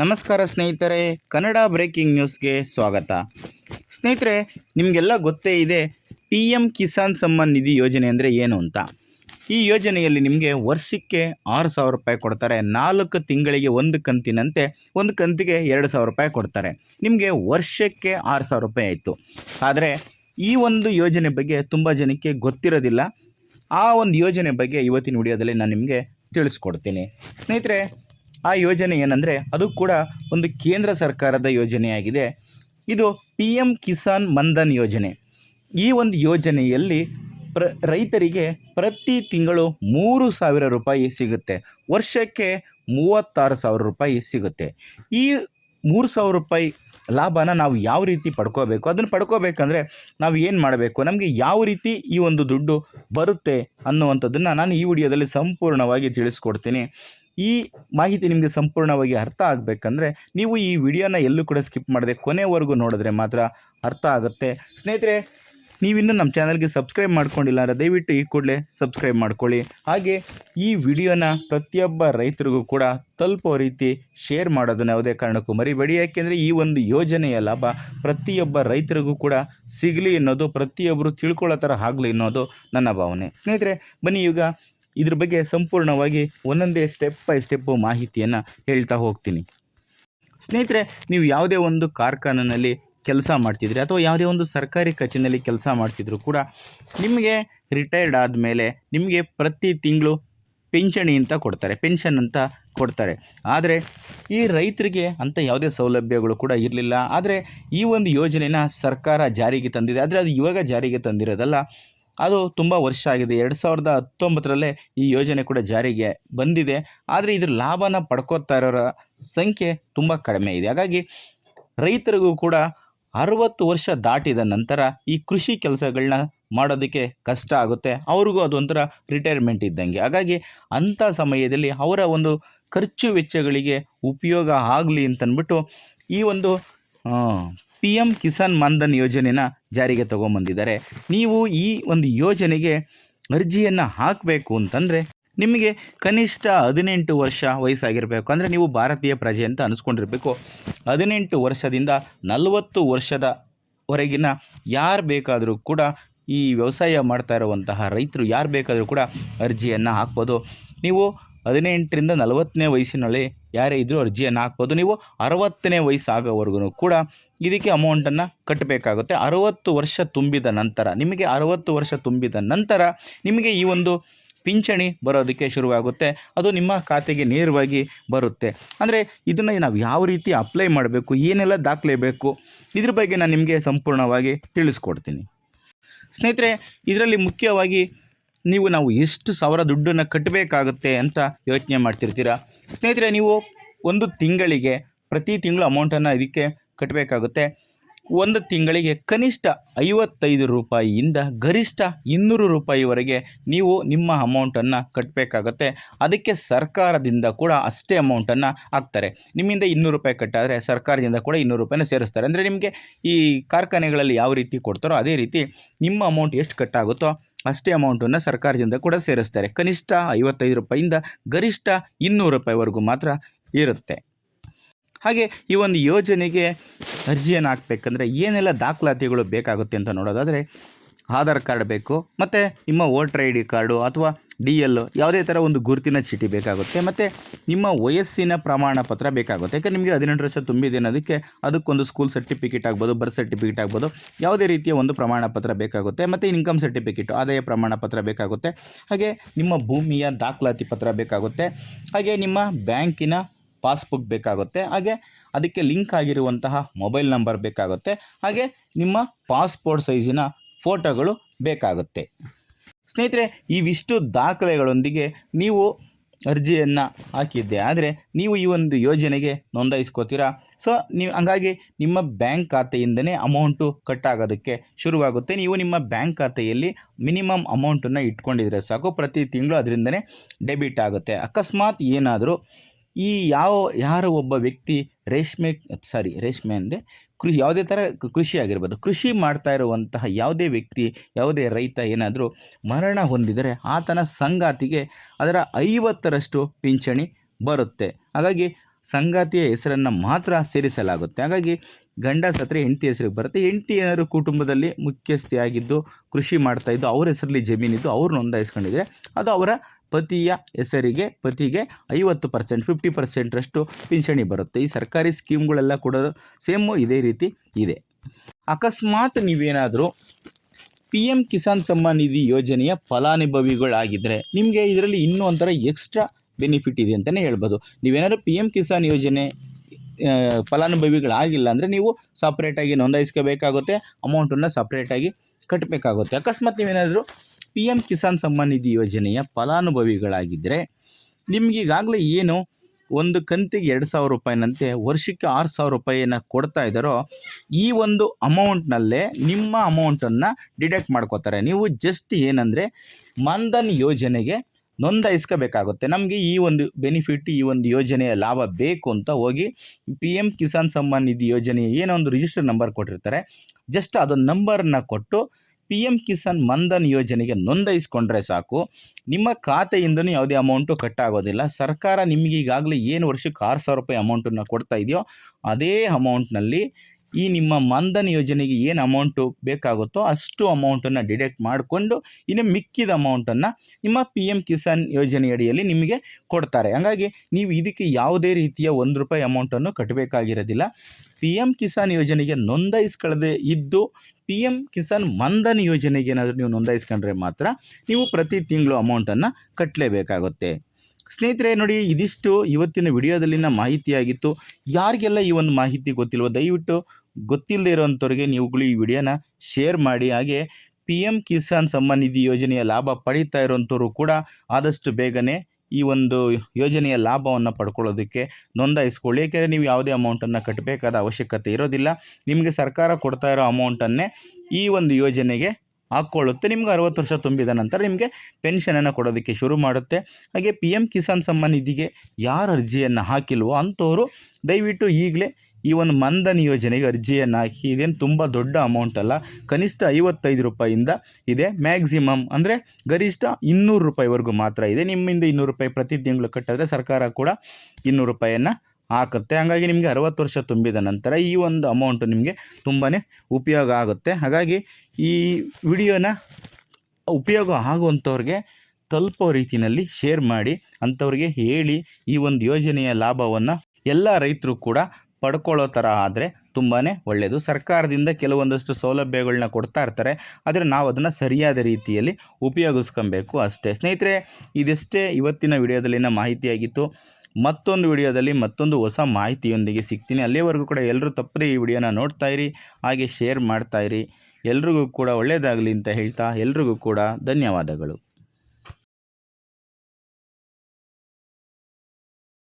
ನಮಸ್ಕಾರ ಸ್ನೇಹಿತರೆ, ಕನ್ನಡ ಬ್ರೇಕಿಂಗ್ ನ್ಯೂಸ್ಗೆ ಸ್ವಾಗತ. ಸ್ನೇಹಿತರೆ, ನಿಮಗೆಲ್ಲ ಗೊತ್ತೇ ಇದೆ, ಪಿ ಎಂ ಕಿಸಾನ್ ಸಮ್ಮಾನ್ ನಿಧಿ ಯೋಜನೆ ಅಂದರೆ ಏನು ಅಂತ. ಈ ಯೋಜನೆಯಲ್ಲಿ ನಿಮಗೆ ವರ್ಷಕ್ಕೆ ಆರು ಸಾವಿರ ರೂಪಾಯಿ ಕೊಡ್ತಾರೆ. ನಾಲ್ಕು ತಿಂಗಳಿಗೆ ಒಂದು ಕಂತಿನಂತೆ ಒಂದು ಕಂತಿಗೆ ಎರಡು ಸಾವಿರ ರೂಪಾಯಿ ಕೊಡ್ತಾರೆ. ನಿಮಗೆ ವರ್ಷಕ್ಕೆ ಆರು ಸಾವಿರ ರೂಪಾಯಿ ಆಯಿತು. ಆದರೆ ಈ ಒಂದು ಯೋಜನೆ ಬಗ್ಗೆ ತುಂಬ ಜನಕ್ಕೆ ಗೊತ್ತಿರೋದಿಲ್ಲ. ಆ ಒಂದು ಯೋಜನೆ ಬಗ್ಗೆ ಇವತ್ತಿನ ವಿಡಿಯೋದಲ್ಲಿ ನಾನು ನಿಮಗೆ ತಿಳಿಸ್ಕೊಡ್ತೀನಿ. ಸ್ನೇಹಿತರೆ ಆ ಯೋಜನೆ ಏನಂದರೆ ಅದು ಕೂಡ ಒಂದು ಕೇಂದ್ರ ಸರ್ಕಾರದ ಯೋಜನೆಯಾಗಿದೆ. ಇದು ಪಿ ಎಂ ಕಿಸಾನ್ ಮನ್ಧನ್ ಯೋಜನೆ. ಈ ಒಂದು ಯೋಜನೆಯಲ್ಲಿ ಪ್ರ, ರೈತರಿಗೆ ಪ್ರತಿ ತಿಂಗಳು ಮೂರು ಸಾವಿರ ರೂಪಾಯಿ ಸಿಗುತ್ತೆ. ವರ್ಷಕ್ಕೆ ಮೂವತ್ತಾರು ಸಾವಿರ ರೂಪಾಯಿ ಸಿಗುತ್ತೆ. ಈ ಮೂರು ಸಾವಿರ ರೂಪಾಯಿ ಲಾಭನ ನಾವು ಯಾವ ರೀತಿ ಪಡ್ಕೋಬೇಕು? ಅದನ್ನು ಪಡ್ಕೋಬೇಕಂದ್ರೆ ನಾವು ಏನು ಮಾಡಬೇಕು? ನಮಗೆ ಯಾವ ರೀತಿ ಈ ಒಂದು ದುಡ್ಡು ಬರುತ್ತೆ ಅನ್ನುವಂಥದ್ದನ್ನು ನಾನು ಈ ವಿಡಿಯೋದಲ್ಲಿ ಸಂಪೂರ್ಣವಾಗಿ ತಿಳಿಸ್ಕೊಡ್ತೀನಿ. ಈ ಮಾಹಿತಿ ನಿಮಗೆ ಸಂಪೂರ್ಣವಾಗಿ ಅರ್ಥ ಆಗಬೇಕಂದ್ರೆ ನೀವು ಈ ವಿಡಿಯೋನ ಎಲ್ಲೂ ಕೂಡ ಸ್ಕಿಪ್ ಮಾಡದೆ ಕೊನೆವರೆಗೂ ನೋಡಿದ್ರೆ ಮಾತ್ರ ಅರ್ಥ ಆಗುತ್ತೆ. ಸ್ನೇಹಿತರೆ, ನೀವಿನ್ನೂ ನಮ್ಮ ಚಾನಲ್ಗೆ ಸಬ್ಸ್ಕ್ರೈಬ್ ಮಾಡ್ಕೊಂಡಿಲ್ಲ ಅಂದರೆ ದಯವಿಟ್ಟು ಈ ಕೂಡಲೇ ಸಬ್ಸ್ಕ್ರೈಬ್ ಮಾಡ್ಕೊಳ್ಳಿ. ಹಾಗೆ ಈ ವಿಡಿಯೋನ ಪ್ರತಿಯೊಬ್ಬ ರೈತರಿಗೂ ಕೂಡ ತಲುಪೋ ರೀತಿ ಶೇರ್ ಮಾಡೋದನ್ನು ಯಾವುದೇ ಕಾರಣಕ್ಕೂ ಮರಿಬೇಡಿ. ಯಾಕೆಂದರೆ ಈ ಒಂದು ಯೋಜನೆಯ ಲಾಭ ಪ್ರತಿಯೊಬ್ಬ ರೈತರಿಗೂ ಕೂಡ ಸಿಗಲಿ ಅನ್ನೋದು ಪ್ರತಿಯೊಬ್ಬರು ತಿಳ್ಕೊಳ್ಳೋ ಥರ ಆಗಲಿ ಅನ್ನೋದು ನನ್ನ ಭಾವನೆ. ಸ್ನೇಹಿತರೆ, ಬನ್ನಿ ಈಗ ಇದ್ರ ಬಗ್ಗೆ ಸಂಪೂರ್ಣವಾಗಿ ಒಂದೊಂದೇ ಸ್ಟೆಪ್ ಬೈ ಸ್ಟೆಪ್ಪು ಮಾಹಿತಿಯನ್ನು ಹೇಳ್ತಾ ಹೋಗ್ತೀನಿ. ಸ್ನೇಹಿತರೆ, ನೀವು ಯಾವುದೇ ಒಂದು ಕಾರ್ಖಾನೆಯಲ್ಲಿ ಕೆಲಸ ಮಾಡ್ತಿದ್ರೆ ಅಥವಾ ಯಾವುದೇ ಒಂದು ಸರ್ಕಾರಿ ಕಚೇರಿಯಲ್ಲಿ ಕೆಲಸ ಮಾಡ್ತಿದ್ರು ಕೂಡ ನಿಮಗೆ ರಿಟೈರ್ಡ್ ಆದಮೇಲೆ ನಿಮಗೆ ಪ್ರತಿ ತಿಂಗಳು ಪಿಂಚಣಿ ಅಂತ ಕೊಡ್ತಾರೆ ಪೆನ್ಷನ್ ಅಂತ ಕೊಡ್ತಾರೆ. ಆದರೆ ಈ ರೈತರಿಗೆ ಅಂಥ ಯಾವುದೇ ಸೌಲಭ್ಯಗಳು ಕೂಡ ಇರಲಿಲ್ಲ. ಆದರೆ ಈ ಒಂದು ಯೋಜನೆನ ಸರ್ಕಾರ ಜಾರಿಗೆ ತಂದಿದೆ. ಆದರೆ ಅದು ಇವಾಗ ಜಾರಿಗೆ ತಂದಿರೋದಲ್ಲ. ಅದು ತುಂಬ ವರ್ಷ ಆಗಿದೆ. ಎರಡು ಸಾವಿರದ ಹತ್ತೊಂಬತ್ತರಲ್ಲೇ ಈ ಯೋಜನೆ ಕೂಡ ಜಾರಿಗೆ ಬಂದಿದೆ. ಆದರೆ ಇದ್ರ ಲಾಭನ ಪಡ್ಕೋತಾ ಇರೋರ ಸಂಖ್ಯೆ ತುಂಬ ಕಡಿಮೆ ಇದೆ. ಹಾಗಾಗಿ ರೈತರಿಗೂ ಕೂಡ ಅರವತ್ತು ವರ್ಷ ದಾಟಿದ ನಂತರ ಈ ಕೃಷಿ ಕೆಲಸಗಳನ್ನ ಮಾಡೋದಕ್ಕೆ ಕಷ್ಟ ಆಗುತ್ತೆ. ಅವ್ರಿಗೂ ಅದೊಂಥರ ರಿಟೈರ್ಮೆಂಟ್ ಇದ್ದಂಗೆ. ಹಾಗಾಗಿ ಅಂಥ ಸಮಯದಲ್ಲಿ ಅವರ ಒಂದು ಖರ್ಚು ವೆಚ್ಚಗಳಿಗೆ ಉಪಯೋಗ ಆಗಲಿ ಅಂತಂದ್ಬಿಟ್ಟು ಈ ಒಂದು ಪಿ ಎಂ ಕಿಸಾನ್ ಮಾನ್ಧನ್ ಯೋಜನೆನ ಜಾರಿಗೆ ತಗೊಂಬಂದಿದ್ದಾರೆ. ನೀವು ಈ ಒಂದು ಯೋಜನೆಗೆ ಅರ್ಜಿಯನ್ನು ಹಾಕಬೇಕು ಅಂತಂದರೆ ನಿಮಗೆ ಕನಿಷ್ಠ ಹದಿನೆಂಟು ವರ್ಷ ವಯಸ್ಸಾಗಿರಬೇಕು. ಅಂದರೆ ನೀವು ಭಾರತೀಯ ಪ್ರಜೆ ಅಂತ ಅನಿಸ್ಕೊಂಡಿರಬೇಕು. ಹದಿನೆಂಟು ವರ್ಷದಿಂದ ನಲವತ್ತು ವರ್ಷದವರೆಗಿನ ಯಾರು ಬೇಕಾದರೂ ಕೂಡ ಈ ವ್ಯವಸಾಯ ಮಾಡ್ತಾ ಇರುವಂತಹ ರೈತರು ಯಾರು ಬೇಕಾದರೂ ಕೂಡ ಅರ್ಜಿಯನ್ನು ಹಾಕ್ಬೋದು. ನೀವು ಹದಿನೆಂಟರಿಂದ ನಲವತ್ತನೇ ವಯಸ್ಸಿನಲ್ಲಿ ಯಾರೇ ಇದ್ದರೂ ಅರ್ಜಿಯನ್ನು ಹಾಕ್ಬೋದು. ನೀವು ಅರವತ್ತನೇ ವಯಸ್ಸಾಗೋವರೆಗೂ ಕೂಡ ಇದಕ್ಕೆ ಅಮೌಂಟನ್ನು ಕಟ್ಟಬೇಕಾಗುತ್ತೆ. ಅರವತ್ತು ವರ್ಷ ತುಂಬಿದ ನಂತರ, ನಿಮಗೆ ಅರವತ್ತು ವರ್ಷ ತುಂಬಿದ ನಂತರ ನಿಮಗೆ ಈ ಒಂದು ಪಿಂಚಣಿ ಬರೋದಕ್ಕೆ ಶುರುವಾಗುತ್ತೆ. ಅದು ನಿಮ್ಮ ಖಾತೆಗೆ ನೇರವಾಗಿ ಬರುತ್ತೆ. ಅಂದರೆ ಇದನ್ನು ನಾವು ಯಾವ ರೀತಿ ಅಪ್ಲೈ ಮಾಡಬೇಕು, ಏನೆಲ್ಲ ದಾಖಲೆ ಬೇಕು, ಇದ್ರ ಬಗ್ಗೆ ನಾನು ನಿಮಗೆ ಸಂಪೂರ್ಣವಾಗಿ ತಿಳಿಸ್ಕೊಡ್ತೀನಿ. ಸ್ನೇಹಿತರೆ, ಇದರಲ್ಲಿ ಮುಖ್ಯವಾಗಿ ನೀವು ನಾವು ಎಷ್ಟು ಸಾವಿರ ದುಡ್ಡನ್ನು ಕಟ್ಟಬೇಕಾಗುತ್ತೆ ಅಂತ ಯೋಚನೆ ಮಾಡ್ತಿರ್ತೀರ? ಸ್ನೇಹಿತರೆ, ನೀವು ಒಂದು ತಿಂಗಳಿಗೆ ಪ್ರತಿ ತಿಂಗಳು ಅಮೌಂಟನ್ನು ಇದಕ್ಕೆ ಕಟ್ಟಬೇಕಾಗುತ್ತೆ ಒಂದು ತಿಂಗಳಿಗೆ ಕನಿಷ್ಠ ಐವತ್ತೈದು ರೂಪಾಯಿಯಿಂದ ಗರಿಷ್ಠ ಇನ್ನೂರು ರೂಪಾಯಿವರೆಗೆ ನೀವು ನಿಮ್ಮ ಅಮೌಂಟನ್ನು ಕಟ್ಟಬೇಕಾಗತ್ತೆ ಅದಕ್ಕೆ ಸರ್ಕಾರದಿಂದ ಕೂಡ ಅಷ್ಟೇ ಅಮೌಂಟನ್ನು ಹಾಕ್ತಾರೆ. ನಿಮ್ಮಿಂದ ಇನ್ನೂರು ರೂಪಾಯಿ ಕಟ್ಟಾದರೆ ಸರ್ಕಾರದಿಂದ ಕೂಡ ಇನ್ನೂರು ರೂಪಾಯಿನ ಸೇರಿಸ್ತಾರೆ. ಅಂದರೆ ನಿಮಗೆ ಈ ಕಾರ್ಖಾನೆಗಳಲ್ಲಿ ಯಾವ ರೀತಿ ಕೊಡ್ತಾರೋ ಅದೇ ರೀತಿ ನಿಮ್ಮ ಅಮೌಂಟ್ ಎಷ್ಟು ಕಟ್ಟಾಗುತ್ತೋ ಅಷ್ಟೇ ಅಮೌಂಟನ್ನು ಸರ್ಕಾರದಿಂದ ಕೂಡ ಸೇರಿಸ್ತಾರೆ. ಕನಿಷ್ಠ ಐವತ್ತೈದು ರೂಪಾಯಿಂದ ಗರಿಷ್ಠ ಇನ್ನೂರು ರೂಪಾಯಿವರೆಗೂ ಮಾತ್ರ ಇರುತ್ತೆ. ಹಾಗೆ ಈ ಒಂದು ಯೋಜನೆಗೆ ಅರ್ಜಿಯನ್ನು ಹಾಕಬೇಕಂದ್ರೆ ಏನೆಲ್ಲ ದಾಖಲಾತಿಗಳು ಬೇಕಾಗುತ್ತೆ ಅಂತ ನೋಡೋದಾದರೆ ಆಧಾರ್ ಕಾರ್ಡ್ ಬೇಕು, ಮತ್ತು ನಿಮ್ಮ ವೋಟರ್ ಐ ಡಿ ಕಾರ್ಡು ಅಥವಾ ಡಿ ಎಲ್ ಯಾವುದೇ ಥರ ಒಂದು ಗುರುತಿನ ಚೀಟಿ ಬೇಕಾಗುತ್ತೆ, ಮತ್ತು ನಿಮ್ಮ ವಯಸ್ಸಿನ ಪ್ರಮಾಣ ಪತ್ರ ಬೇಕಾಗುತ್ತೆ. ಯಾಕೆ ನಿಮಗೆ ಹದಿನೆಂಟು ವರ್ಷ ತುಂಬಿದೆ ಅನ್ನೋದಕ್ಕೆ ಅದಕ್ಕೊಂದು ಸ್ಕೂಲ್ ಸರ್ಟಿಫಿಕೇಟ್ ಆಗ್ಬೋದು ಬರ್ತ್ ಸರ್ಟಿಫಿಕೇಟ್ ಆಗ್ಬೋದು, ಯಾವುದೇ ರೀತಿಯ ಒಂದು ಪ್ರಮಾಣ ಪತ್ರ ಬೇಕಾಗುತ್ತೆ, ಮತ್ತು ಇನ್ಕಮ್ ಸರ್ಟಿಫಿಕೇಟು ಆದಾಯ ಪ್ರಮಾಣ ಪತ್ರ ಬೇಕಾಗುತ್ತೆ. ಹಾಗೆ ನಿಮ್ಮ ಭೂಮಿಯ ದಾಖಲಾತಿ ಪತ್ರ ಬೇಕಾಗುತ್ತೆ, ಹಾಗೆ ನಿಮ್ಮ ಬ್ಯಾಂಕಿನ ಪಾಸ್ಬುಕ್ ಬೇಕಾಗುತ್ತೆ, ಹಾಗೆ ಅದಕ್ಕೆ ಲಿಂಕ್ ಆಗಿರುವಂತಹ ಮೊಬೈಲ್ ನಂಬರ್ ಬೇಕಾಗುತ್ತೆ, ಹಾಗೆ ನಿಮ್ಮ ಪಾಸ್ಪೋರ್ಟ್ ಸೈಜಿನ ಫೋಟೋಗಳು ಬೇಕಾಗುತ್ತೆ. ಸ್ನೇಹಿತರೆ, ಇವಿಷ್ಟು ದಾಖಲೆಗಳೊಂದಿಗೆ ನೀವು ಅರ್ಜಿಯನ್ನು ಹಾಕಿದ್ದೆ. ಆದರೆ ನೀವು ಈ ಒಂದು ಯೋಜನೆಗೆ ನೋಂದಾಯಿಸ್ಕೋತೀರಾ? ಸೊ ನೀವು ಹಂಗಾಗಿ ನಿಮ್ಮ ಬ್ಯಾಂಕ್ ಖಾತೆಯಿಂದನೇ ಅಮೌಂಟು ಕಟ್ಟಾಗೋದಕ್ಕೆ ಶುರುವಾಗುತ್ತೆ. ನೀವು ನಿಮ್ಮ ಬ್ಯಾಂಕ್ ಖಾತೆಯಲ್ಲಿ ಮಿನಿಮಮ್ ಅಮೌಂಟನ್ನು ಇಟ್ಕೊಂಡಿದ್ರೆ ಸಾಕು. ಪ್ರತಿ ತಿಂಗಳು ಅದರಿಂದನೇ ಡೆಬಿಟ್ ಆಗುತ್ತೆ. ಅಕಸ್ಮಾತ್ ಏನಾದರೂ ಈ ಯಾವ, ಯಾರೋ ಒಬ್ಬ ವ್ಯಕ್ತಿ ರೇಷ್ಮೆ, ಸಾರಿ ರೇಷ್ಮೆ ಅಂದರೆ ಕೃಷಿ, ಯಾವುದೇ ಥರ ಕೃಷಿ ಆಗಿರ್ಬೋದು. ಕೃಷಿ ಮಾಡ್ತಾ ಇರುವಂತಹ ಯಾವುದೇ ವ್ಯಕ್ತಿ, ಯಾವುದೇ ರೈತ ಏನಾದರೂ ಮರಣ ಹೊಂದಿದರೆ ಆತನ ಸಂಗಾತಿಗೆ ಅದರ ಐವತ್ತರಷ್ಟು ಪಿಂಚಣಿ ಬರುತ್ತೆ. ಹಾಗಾಗಿ ಸಂಗಾತಿಯ ಹೆಸರನ್ನು ಮಾತ್ರ ಸೇರಿಸಲಾಗುತ್ತೆ. ಹಾಗಾಗಿ ಗಂಡ ಸತ್ತರೆ ಹೆಂಡತಿ ಹೆಸರಿಗೆ ಬರುತ್ತೆ. ಹೆಂಡತಿ ಏನಾದ್ರು ಕುಟುಂಬದಲ್ಲಿ ಮುಖ್ಯಸ್ಥೆಯಾಗಿದ್ದು, ಕೃಷಿ ಮಾಡ್ತಾಯಿದ್ದು ಅವ್ರ ಹೆಸರಲ್ಲಿ ಜಮೀನಿದ್ದು ಅವ್ರು ನೋಂದಾಯಿಸ್ಕೊಂಡಿದ್ರೆ ಅದು ಅವರ ಪತಿಯ ಹೆಸರಿಗೆ, ಪತಿಗೆ ಐವತ್ತು ಪರ್ಸೆಂಟ್, ಫಿಫ್ಟಿ ಪರ್ಸೆಂಟ್ರಷ್ಟು ಪಿಂಚಣಿ ಬರುತ್ತೆ. ಈ ಸರ್ಕಾರಿ ಸ್ಕೀಮ್ಗಳೆಲ್ಲ ಕೂಡ ಸೇಮು ಇದೇ ರೀತಿ ಇದೆ. ಅಕಸ್ಮಾತ್ ನೀವೇನಾದರೂ ಪಿ ಎಂ ಕಿಸಾನ್ ಸಮ್ಮಾನ್ ನಿಧಿ ಯೋಜನೆಯ ಫಲಾನುಭವಿಗಳಾಗಿದ್ದರೆ ನಿಮಗೆ ಇದರಲ್ಲಿ ಇನ್ನೂ ಒಂಥರ ಎಕ್ಸ್ಟ್ರಾ ಬೆನಿಫಿಟ್ ಇದೆ ಅಂತಲೇ ಹೇಳ್ಬೋದು. ನೀವೇನಾದ್ರು ಪಿ ಎಂ ಕಿಸಾನ್ ಯೋಜನೆ ಫಲಾನುಭವಿಗಳಾಗಿಲ್ಲ ಅಂದರೆ ನೀವು ಸಪ್ರೇಟಾಗಿ ನೋಂದಾಯಿಸ್ಕೋಬೇಕಾಗುತ್ತೆ ಅಮೌಂಟನ್ನು ಸಪ್ರೇಟಾಗಿ ಕಟ್ಟಬೇಕಾಗುತ್ತೆ ಅಕಸ್ಮಾತ್ ನೀವೇನಾದರೂ ಪಿ ಎಂ ಕಿಸಾನ್ ಸಮ್ಮಾನ್ ನಿಧಿ ಯೋಜನೆಯ ಫಲಾನುಭವಿಗಳಾಗಿದ್ದರೆ ನಿಮಗೀಗಾಗಲೇ ಏನು ಒಂದು ಕಂತಿಗೆ ಎರಡು ಸಾವಿರ ರೂಪಾಯಿನಂತೆ ವರ್ಷಕ್ಕೆ ಆರು ಸಾವಿರ ರೂಪಾಯಿಯನ್ನು ಕೊಡ್ತಾ ಇದ್ದಾರೋ, ಈ ಒಂದು ಅಮೌಂಟ್ನಲ್ಲೇ ನಿಮ್ಮ ಅಮೌಂಟನ್ನು ಡಿಡಕ್ಟ್ ಮಾಡ್ಕೋತಾರೆ. ನೀವು ಜಸ್ಟ್ ಏನಂದರೆ, ಮಾನ್ಧನ್ ಯೋಜನೆಗೆ ನೋಂದಾಯಿಸ್ಕೋಬೇಕಾಗುತ್ತೆ. ನಮಗೆ ಈ ಒಂದು ಬೆನಿಫಿಟ್ ಈ ಒಂದು ಯೋಜನೆಯ ಲಾಭ ಬೇಕು ಅಂತ ಹೋಗಿ ಪಿ ಎಂ ಕಿಸಾನ್ ಸಮ್ಮಾನ್ ನಿಧಿ ಯೋಜನೆ ಏನೋ ಒಂದು ರಿಜಿಸ್ಟರ್ ನಂಬರ್ ಕೊಟ್ಟಿರ್ತಾರೆ. ಜಸ್ಟ್ ಅದೊಂದು ನಂಬರನ್ನ ಕೊಟ್ಟು ಪಿ ಎಂ ಕಿಸಾನ್ ಮಂದನ್ ಯೋಜನೆಗೆ ನೋಂದಾಯಿಸ್ಕೊಂಡ್ರೆ ಸಾಕು. ನಿಮ್ಮ ಖಾತೆಯಿಂದನೂ ಯಾವುದೇ ಅಮೌಂಟು ಕಟ್ಟಾಗೋದಿಲ್ಲ ಸರ್ಕಾರ ನಿಮಗೆ ಈಗಾಗಲೇ ಏನು ವರ್ಷಕ್ಕೆ ಆರು ಸಾವಿರ ರೂಪಾಯಿ ಅಮೌಂಟನ್ನು ಕೊಡ್ತಾ ಇದೆಯೋ, ಅದೇ ಅಮೌಂಟ್ನಲ್ಲಿ ಈ ನಿಮ್ಮ ಮನ್ಧನ್ ಯೋಜನೆಗೆ ಏನು ಅಮೌಂಟು ಬೇಕಾಗುತ್ತೋ ಅಷ್ಟು ಅಮೌಂಟನ್ನು ಡಿಡೆಕ್ಟ್ ಮಾಡಿಕೊಂಡು ಇನ್ನು ಮಿಕ್ಕಿದ ಅಮೌಂಟನ್ನು ನಿಮ್ಮ ಪಿ ಎಂ ಕಿಸಾನ್ ಯೋಜನೆಯಡಿಯಲ್ಲಿ ನಿಮಗೆ ಕೊಡ್ತಾರೆ. ಹಾಗಾಗಿ ನೀವು ಇದಕ್ಕೆ ಯಾವುದೇ ರೀತಿಯ ಒಂದು ರೂಪಾಯಿ ಅಮೌಂಟನ್ನು ಕಟ್ಟಬೇಕಾಗಿರೋದಿಲ್ಲ ಪಿ ಎಂ ಕಿಸಾನ್ ಯೋಜನೆಗೆ ನೋಂದಾಯಿಸ್ಕೊಳ್ಳದೆ ಇದ್ದು ಪಿ ಎಂ ಕಿಸಾನ್ ಮನ್ಧನ್ ಯೋಜನೆಗೆ ಏನಾದರೂ ನೀವು ನೋಂದಾಯಿಸ್ಕೊಂಡ್ರೆ ಮಾತ್ರ ನೀವು ಪ್ರತಿ ತಿಂಗಳು ಅಮೌಂಟನ್ನು ಕಟ್ಟಲೇಬೇಕಾಗುತ್ತೆ ಸ್ನೇಹಿತರೆ, ನೋಡಿ, ಇದಿಷ್ಟು ಇವತ್ತಿನ ವಿಡಿಯೋದಲ್ಲಿನ ಮಾಹಿತಿಯಾಗಿತ್ತು. ಯಾರಿಗೆಲ್ಲ ಈ ಒಂದು ಮಾಹಿತಿ ಗೊತ್ತಿಲ್ವೋ, ದಯವಿಟ್ಟು ಗೊತ್ತಿಲ್ಲದೆ ಇರೋವಂಥವ್ರಿಗೆ ನೀವುಗಳು ಈ ವಿಡಿಯೋನ ಶೇರ್ ಮಾಡಿ. ಹಾಗೆ ಪಿ ಎಂ ಕಿಸಾನ್ ಸಮ್ಮಾನ್ ನಿಧಿ ಯೋಜನೆಯ ಲಾಭ ಪಡೀತಾ ಇರೋವಂಥವ್ರು ಕೂಡ ಆದಷ್ಟು ಬೇಗನೆ ಈ ಒಂದು ಯೋಜನೆಯ ಲಾಭವನ್ನು ಪಡ್ಕೊಳ್ಳೋದಕ್ಕೆ ನೋಂದಾಯಿಸ್ಕೊಳ್ಳಿ. ಏಕೆಂದರೆ, ನೀವು ಯಾವುದೇ ಅಮೌಂಟನ್ನು ಕಟ್ಟಬೇಕಾದ ಅವಶ್ಯಕತೆ ಇರೋದಿಲ್ಲ. ನಿಮಗೆ ಸರ್ಕಾರ ಕೊಡ್ತಾ ಇರೋ ಅಮೌಂಟನ್ನೇ ಈ ಒಂದು ಯೋಜನೆಗೆ ಹಾಕ್ಕೊಳ್ಳುತ್ತೆ. ನಿಮ್ಗೆ ಅರವತ್ತು ವರ್ಷ ತುಂಬಿದ ನಂತರ ನಿಮಗೆ ಪೆನ್ಷನನ್ನು ಕೊಡೋದಕ್ಕೆ ಶುರು ಮಾಡುತ್ತೆ. ಹಾಗೆ ಪಿ ಎಂ ಕಿಸಾನ್ ಸಮ್ಮಾನ್ ನಿಧಿಗೆ ಯಾರು ಅರ್ಜಿಯನ್ನು ಹಾಕಿಲ್ವೋ ಅಂಥವರು ದಯವಿಟ್ಟು ಈಗಲೇ ಈ ಒಂದು ಮನ್ಧನ್ ಯೋಜನೆಗೆ ಅರ್ಜಿಯನ್ನು ಹಾಕಿ. ಇದೇನು ತುಂಬ ದೊಡ್ಡ ಅಮೌಂಟ್ ಅಲ್ಲ. ಕನಿಷ್ಠ ಐವತ್ತೈದು ರೂಪಾಯಿಂದ ಇದೆ. ಮ್ಯಾಕ್ಸಿಮಮ್ ಅಂದರೆ ಗರಿಷ್ಠ ಇನ್ನೂರು ರೂಪಾಯಿವರೆಗೂ ಮಾತ್ರ ಇದೆ. ನಿಮ್ಮಿಂದ ಇನ್ನೂರು ರೂಪಾಯಿ ಪ್ರತಿ ತಿಂಗಳು ಕಟ್ಟಿದ್ರೆ ಸರ್ಕಾರ ಕೂಡ ಇನ್ನೂರು ರೂಪಾಯಿಯನ್ನು ಹಾಕುತ್ತೆ. ಹಾಗಾಗಿ ನಿಮಗೆ ಅರವತ್ತು ವರ್ಷ ತುಂಬಿದ ನಂತರ ಈ ಒಂದು ಅಮೌಂಟು ನಿಮಗೆ ತುಂಬಾ ಉಪಯೋಗ ಆಗುತ್ತೆ. ಹಾಗಾಗಿ ಈ ವಿಡಿಯೋನ ಉಪಯೋಗ ಆಗುವಂಥವ್ರಿಗೆ ತಲುಪೋ ರೀತಿಯಲ್ಲಿ ಶೇರ್ ಮಾಡಿ, ಅಂಥವ್ರಿಗೆ ಹೇಳಿ ಈ ಒಂದು ಯೋಜನೆಯ ಲಾಭವನ್ನು ಎಲ್ಲ ರೈತರು ಕೂಡ ಪಡ್ಕೊಳ್ಳೋ ಥರ ಆದರೆ ತುಂಬಾ ಒಳ್ಳೆಯದು ಸರ್ಕಾರದಿಂದ ಕೆಲವೊಂದಷ್ಟು ಸೌಲಭ್ಯಗಳನ್ನ ಕೊಡ್ತಾ ಇರ್ತಾರೆ. ಆದರೆ ನಾವು ಅದನ್ನು ಸರಿಯಾದ ರೀತಿಯಲ್ಲಿ ಉಪಯೋಗಿಸ್ಕೊಬೇಕು ಅಷ್ಟೇ. ಸ್ನೇಹಿತರೆ, ಇದೆಷ್ಟೇ ಇವತ್ತಿನ ವಿಡಿಯೋದಲ್ಲಿನ ಮಾಹಿತಿಯಾಗಿತ್ತು. ಮತ್ತೊಂದು ವಿಡಿಯೋದಲ್ಲಿ ಮತ್ತೊಂದು ಹೊಸ ಮಾಹಿತಿಯೊಂದಿಗೆ ಸಿಗ್ತೀನಿ. ಅಲ್ಲಿವರೆಗೂ ಕೂಡ ಎಲ್ಲರೂ ತಪ್ಪದೆ ಈ ವಿಡಿಯೋನ ನೋಡ್ತಾ ಇರಿ, ಹಾಗೆ ಶೇರ್ ಮಾಡ್ತಾ ಇರಿ. ಎಲ್ರಿಗೂ ಕೂಡ ಒಳ್ಳೆಯದಾಗಲಿ ಅಂತ ಹೇಳ್ತಾ, ಎಲ್ರಿಗೂ ಕೂಡ ಧನ್ಯವಾದಗಳು.